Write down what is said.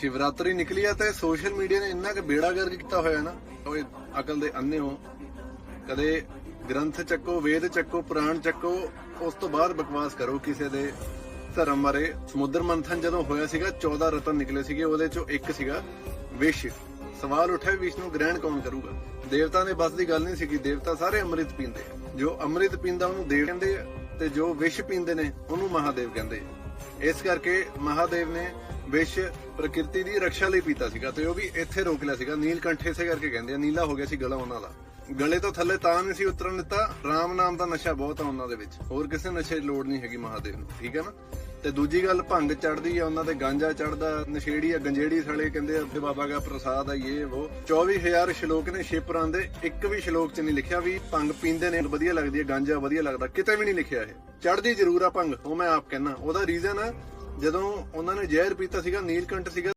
ਸ਼ਿਵਰਾਤਰੀ ਨਿਕਲੀ ਆ ਤੇ ਸੋਸ਼ਲ ਮੀਡੀਆ ਨੇ ਇੰਨਾ ਕਿ ਬੇੜਾ ਗਰਕ ਕੀਤਾ ਹੋਇਆ ਨਾ, ਓਏ ਅਕਲ ਦੇ ਅੰਨੇ ਹੋ ਕਦੇ ਗ੍ਰੰਥ ਚੱਕੋ, ਵੇਦ ਚੱਕੋ, ਪੁਰਾਣ ਚੱਕੋ, ਉਸ ਤੋਂ ਬਾਅਦ ਬਕਵਾਸ ਕਰੋ ਕਿਸੇ ਦੇ ਧਰਮ ਬਾਰੇ। ਸਮੁੰਦਰ ਮੰਥਨ ਜਦੋਂ ਹੋਇਆ ਸੀਗਾ 14 ਰਤਨ ਨਿਕਲੇ ਸੀਗੇ, ਉਹਦੇ ਚੋਂ ਇੱਕ ਸੀਗਾ ਵਿਸ਼। ਸਵਾਲ ਉੱਠਿਆ ਵੀ ਵਿਸ਼ ਨੂੰ ਗ੍ਰਹਿਣ ਕੌਣ ਕਰੂਗਾ? ਦੇਵਤਾ ਦੇ ਬਸ ਦੀ ਗੱਲ ਨਹੀਂ ਸੀਗੀ, ਦੇਵਤਾ ਸਾਰੇ ਅੰਮ੍ਰਿਤ ਪੀਂਦੇ ਜੋ ਅੰਮ੍ਰਿਤ ਪੀਂਦਾ ਉਹਨੂੰ ਦੇਵ ਕਹਿੰਦੇ ਆ, ਤੇ ਜੋ ਵਿਸ਼ ਪੀਂਦੇ ਨੇ, ਉਹਨੂੰ ਮਹਾਦੇਵ ਕਹਿੰਦੇ ਇਸ ਕਰਕੇ ਮਹਾਦੇਵ ਨੇ ਵਿਸ਼ ਪ੍ਰਕਿਰਤੀ ਦੀ ਰੱਖਿਆ ਲਈ ਪੀਤਾ ਸੀਗਾ ਤੇ ਉਹ ਵੀ ਇੱਥੇ ਰੋਕ ਲਿਆ ਸੀਗਾ। ਨੀਲਕੰਠ ਇਸੇ ਕਰਕੇ ਕਹਿੰਦੇ ਆ, ਨੀਲਾ ਹੋ ਗਿਆ ਸੀ ਗਲਾ ਉਹਨਾਂ ਦਾ। ਗਲੇ ਤੋਂ ਥੱਲੇ ਤਾਂ ਨਹੀਂ ਸੀ ਉਤਰਨ ਦਿੱਤਾ। ਰਾਮ ਨਾਮ ਦਾ ਨਸ਼ਾ ਬਹੁਤ ਆ ਉਹਨਾਂ ਦੇ ਵਿੱਚ। ਹੋਰ ਕਿਸੇ ਨਸ਼ੇ ਦੀ ਲੋੜ ਨਹੀਂ ਹੈਗੀ ਮਹਾਦੇਵ ਨੂੰ, ਠੀਕ ਹੈ ਨਾ? ਤੇ ਦੂਜੀ ਗੱਲ, ਭੰਗ ਚੜਦੀ ਆ ਉਹਨਾਂ ਤੇ, ਗਾਂਜਾ ਚੜਦਾ ਨਸ਼ੇੜੀ ਆ, ਗੰਜੇੜੀ ਸਾਲੇ ਕਹਿੰਦੇ ਆ ਬਾਬਾ ਦਾ ਪ੍ਰਸਾਦ ਆ ਇਹ, ਉਹ। 24000 ਸ਼ਲੋਕ ਨੇ ਸ਼ਿਵਪੁਰਾਣ ਦੇ, ਇੱਕ ਵੀ ਸ਼ਲੋਕ 'ਚ ਨਹੀਂ ਲਿਖਿਆ ਵੀ ਭੰਗ ਪੀਂਦੇ ਨੇ, ਵਧੀਆ ਲੱਗਦੀ ਹੈ ਗਾਂਜਾ ਵਧੀਆ ਲੱਗਦਾ, ਕਿਤੇ ਵੀ ਨਹੀਂ ਲਿਖਿਆ ਇਹ। ਚੜਦੀ ਜ਼ਰੂਰ ਆ ਭੰਗ, ਉਹ ਮੈਂ ਆਪ ਕਹਿਣਾ ਉਹਦਾ ਰੀਜ਼ਨ ਆ ਜਦੋਂ ਉਹਨਾਂ ਨੇ ਜ਼ਹਿਰ ਪੀਤਾ ਸੀਗਾ ਨੀਲਕੰਠ ਸੀਗਾ